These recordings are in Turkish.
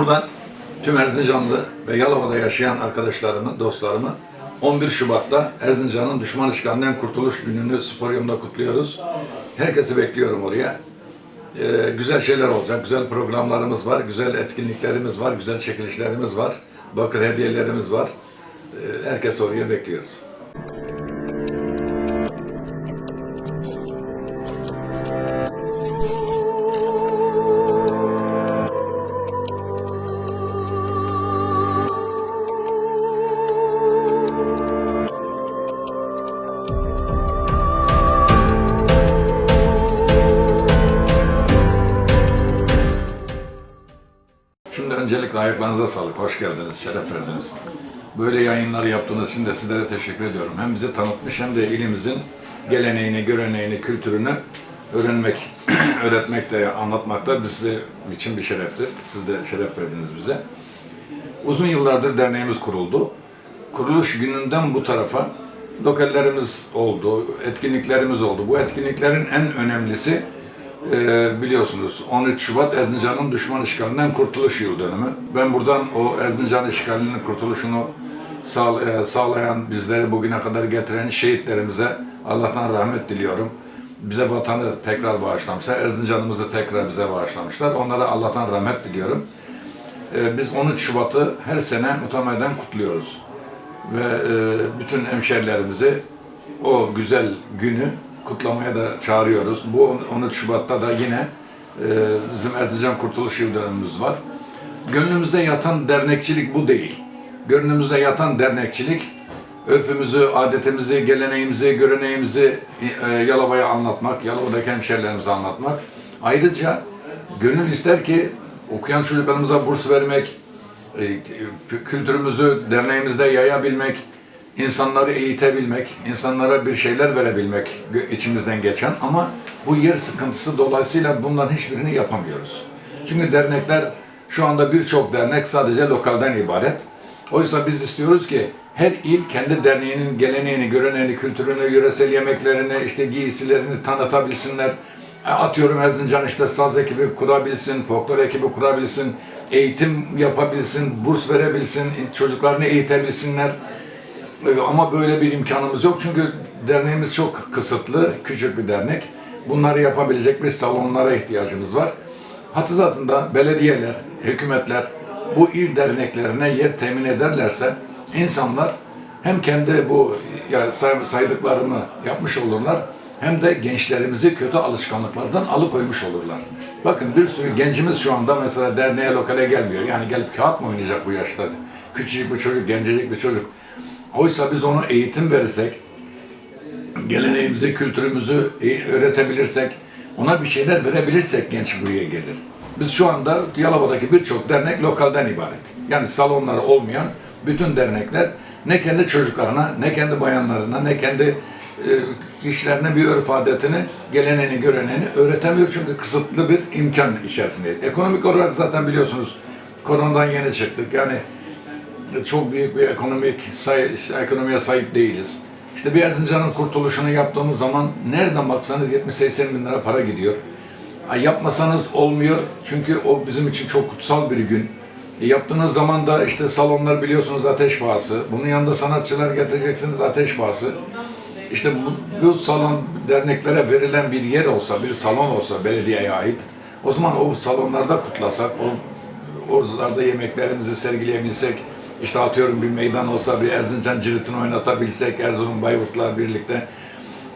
Buradan tüm Erzincanlı ve Yalova'da yaşayan arkadaşlarımı, dostlarımı 11 Şubat'ta Erzincan'ın düşman işgalinden kurtuluş gününü sporyumda kutluyoruz. Herkesi bekliyorum oraya. Ee, güzel şeyler olacak, güzel programlarımız var, güzel etkinliklerimiz var, güzel çekilişlerimiz var, bakır hediyelerimiz var. Ee, herkesi oraya bekliyoruz. Ayaklarınıza sağlık, hoş geldiniz, şeref verdiniz. Böyle yayınlar yaptığınız için de sizlere teşekkür ediyorum. Hem bizi tanıtmış hem de ilimizin geleneğini, göreneğini, kültürünü öğrenmek, öğretmek de, anlatmak da bize için bir şereftir. Siz de şeref verdiniz bize. Uzun yıllardır derneğimiz kuruldu. Kuruluş gününden bu tarafa lokallerimiz oldu, etkinliklerimiz oldu. Bu etkinliklerin en önemlisi e, biliyorsunuz 13 Şubat Erzincan'ın düşman işgalinden kurtuluş yıl dönümü. Ben buradan o Erzincan işgalinin kurtuluşunu sağ- e, sağlayan, bizleri bugüne kadar getiren şehitlerimize Allah'tan rahmet diliyorum. Bize vatanı tekrar bağışlamışlar, Erzincan'ımızı tekrar bize bağışlamışlar. Onlara Allah'tan rahmet diliyorum. Ee, Biz 13 Şubat'ı her sene mutameden kutluyoruz. Ve e, bütün hemşerilerimizi o güzel günü kutlamaya da çağırıyoruz. Bu 13 Şubat'ta da yine e, bizim Erzincan Kurtuluş Yıl dönümümüz var. Gönlümüzde yatan dernekçilik bu değil. Gönlümüzde yatan dernekçilik örfümüzü, adetimizi, geleneğimizi, göreneğimizi e, Yalova'ya anlatmak, Yalova'daki hemşerilerimize anlatmak. Ayrıca gönül ister ki okuyan çocuklarımıza burs vermek, e, kültürümüzü derneğimizde yayabilmek, insanları eğitebilmek, insanlara bir şeyler verebilmek içimizden geçen ama bu yer sıkıntısı dolayısıyla bunların hiçbirini yapamıyoruz. Çünkü dernekler şu anda birçok dernek sadece lokalden ibaret. Oysa biz istiyoruz ki her il kendi derneğinin geleneğini, göreneğini, kültürünü, yöresel yemeklerini, işte giysilerini tanıtabilsinler. E, Atıyorum Erzincan işte saz ekibi kurabilsin, folklor ekibi kurabilsin, eğitim yapabilsin, burs verebilsin, çocuklarını eğitebilsinler. Ama böyle bir imkanımız yok çünkü derneğimiz çok kısıtlı, küçük bir dernek. Bunları yapabilecek bir salonlara ihtiyacımız var. Hatırlatında belediyeler, hükümetler bu il derneklerine yer temin ederlerse insanlar hem kendi bu ya say- saydıklarımı yapmış olurlar hem de gençlerimizi kötü alışkanlıklardan alıkoymuş olurlar. Bakın bir sürü gencimiz şu anda mesela derneğe lokale gelmiyor. Yani gelip kağıt mı oynayacak bu yaşta? Küçücük bir çocuk, gencecik bir çocuk. Oysa biz onu eğitim verirsek, geleneğimizi, kültürümüzü e- öğretebilirsek, ona bir şeyler verebilirsek genç buraya gelir. Biz şu anda Yalova'daki birçok dernek lokalden ibaret. Yani salonları olmayan bütün dernekler ne kendi çocuklarına, ne kendi bayanlarına, ne kendi e, kişilerine bir örf adetini, geleneğini, göreneğini öğretemiyor çünkü kısıtlı bir imkan içerisindeyiz. Ekonomik olarak zaten biliyorsunuz koronadan yeni çıktık. Yani çok büyük bir ekonomik say ekonomiye sahip değiliz. İşte bir Erzincan'ın kurtuluşunu yaptığımız zaman nereden baksanız 70-80 bin lira para gidiyor. Yapmasanız olmuyor çünkü o bizim için çok kutsal bir gün. E, yaptığınız zaman da işte salonlar biliyorsunuz ateş pahası. Bunun yanında sanatçılar getireceksiniz ateş pahası. İşte bu, bu salon derneklere verilen bir yer olsa, bir salon olsa belediyeye ait. O zaman o salonlarda kutlasak, o oralarda yemeklerimizi sergileyebilsek, işte atıyorum bir meydan olsa bir Erzincan ciritini oynatabilsek, Erzurum Bayburt'la birlikte.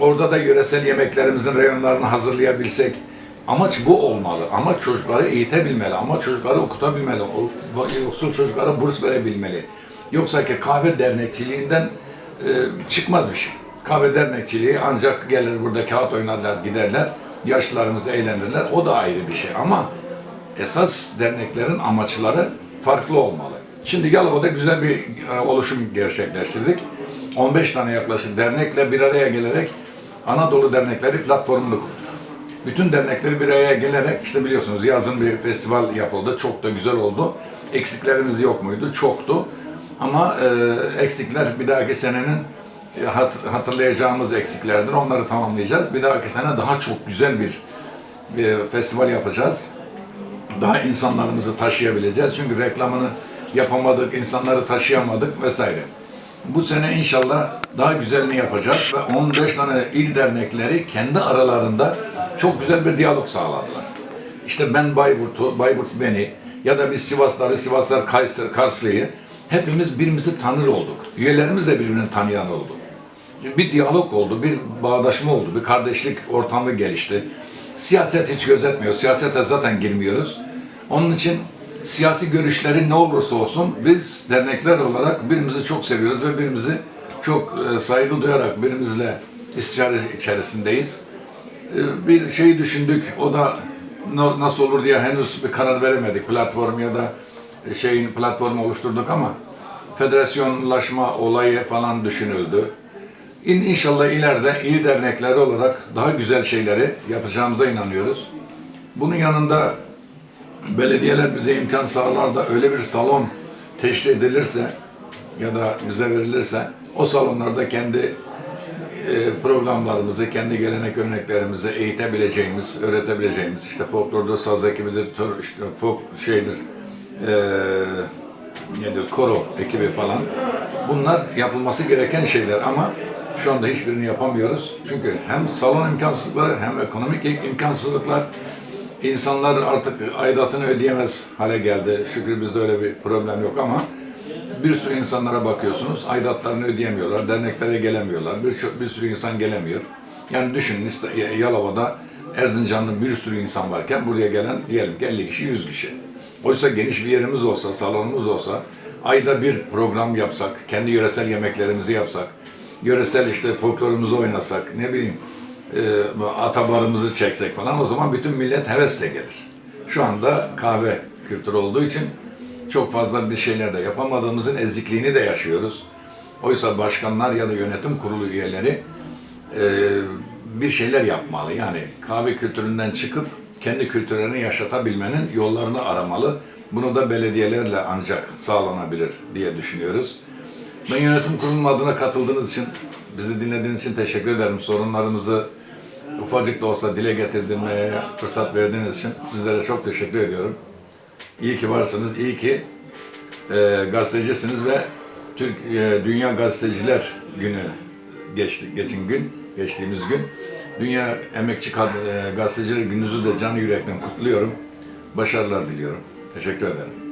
Orada da yöresel yemeklerimizin reyonlarını hazırlayabilsek. Amaç bu olmalı. Amaç çocukları eğitebilmeli. Amaç çocukları okutabilmeli. Yoksul çocuklara burs verebilmeli. Yoksa ki kahve dernekçiliğinden e, çıkmaz bir şey. Kahve dernekçiliği ancak gelir burada kağıt oynarlar giderler. Yaşlılarımız eğlenirler. O da ayrı bir şey ama esas derneklerin amaçları farklı olmalı. Şimdi Yalova'da güzel bir e, oluşum gerçekleştirdik. 15 tane yaklaşık dernekle bir araya gelerek Anadolu Dernekleri platformunu kurduk. Bütün dernekleri bir araya gelerek işte biliyorsunuz yazın bir festival yapıldı. Çok da güzel oldu. Eksiklerimiz yok muydu? Çoktu. Ama e, eksikler bir dahaki senenin e, hat- hatırlayacağımız eksiklerdir. Onları tamamlayacağız. Bir dahaki sene daha çok güzel bir, bir festival yapacağız daha insanlarımızı taşıyabileceğiz. Çünkü reklamını yapamadık, insanları taşıyamadık vesaire. Bu sene inşallah daha güzelini yapacağız ve 15 tane il dernekleri kendi aralarında çok güzel bir diyalog sağladılar. İşte ben Bayburt'u, Bayburt beni ya da biz Sivasları, Sivaslar Kayseri, Karslı'yı hepimiz birbirimizi tanır olduk. Üyelerimiz de birbirini tanıyan oldu. Bir diyalog oldu, bir bağdaşma oldu, bir kardeşlik ortamı gelişti. Siyaset hiç gözetmiyor, siyasete zaten girmiyoruz. Onun için siyasi görüşleri ne olursa olsun biz dernekler olarak birbirimizi çok seviyoruz ve birbirimizi çok e, saygı duyarak birbirimizle istişare içerisindeyiz. E, Bir şeyi düşündük, o da na- nasıl olur diye henüz bir karar veremedik. Platform ya da şeyin platformu oluşturduk ama federasyonlaşma olayı falan düşünüldü. İn, inşallah ileride il dernekleri olarak daha güzel şeyleri yapacağımıza inanıyoruz. Bunun yanında belediyeler bize imkan sağlar da öyle bir salon teşkil edilirse ya da bize verilirse o salonlarda kendi e, programlarımızı, kendi gelenek göreneklerimizi eğitebileceğimiz, öğretebileceğimiz, işte folklorda saz ekibidir, işte folk şeydir, e, nedir, koro ekibi falan. Bunlar yapılması gereken şeyler ama şu anda hiçbirini yapamıyoruz. Çünkü hem salon imkansızlıkları hem ekonomik imkansızlıklar insanlar artık aidatını ödeyemez hale geldi. Şükür bizde öyle bir problem yok ama bir sürü insanlara bakıyorsunuz, aidatlarını ödeyemiyorlar, derneklere gelemiyorlar, bir, bir sürü insan gelemiyor. Yani düşünün Yalova'da Erzincan'da bir sürü insan varken buraya gelen diyelim ki 50 kişi, 100 kişi. Oysa geniş bir yerimiz olsa, salonumuz olsa, ayda bir program yapsak, kendi yöresel yemeklerimizi yapsak, yöresel işte folklorumuzu oynasak, ne bileyim e, atabarımızı çeksek falan o zaman bütün millet hevesle gelir. Şu anda kahve kültürü olduğu için çok fazla bir şeyler de yapamadığımızın ezikliğini de yaşıyoruz. Oysa başkanlar ya da yönetim kurulu üyeleri e, bir şeyler yapmalı. Yani kahve kültüründen çıkıp kendi kültürlerini yaşatabilmenin yollarını aramalı. Bunu da belediyelerle ancak sağlanabilir diye düşünüyoruz. Ben yönetim kurulunun adına katıldığınız için, bizi dinlediğiniz için teşekkür ederim. Sorunlarımızı ufacık da olsa dile getirdiğime fırsat verdiğiniz için sizlere çok teşekkür ediyorum. İyi ki varsınız, iyi ki e, gazetecisiniz ve Türk e, Dünya Gazeteciler Günü geçti, geçin gün, geçtiğimiz gün. Dünya Emekçi Kad- e, Gazeteciler Gününüzü de canı yürekten kutluyorum. Başarılar diliyorum. Teşekkür ederim.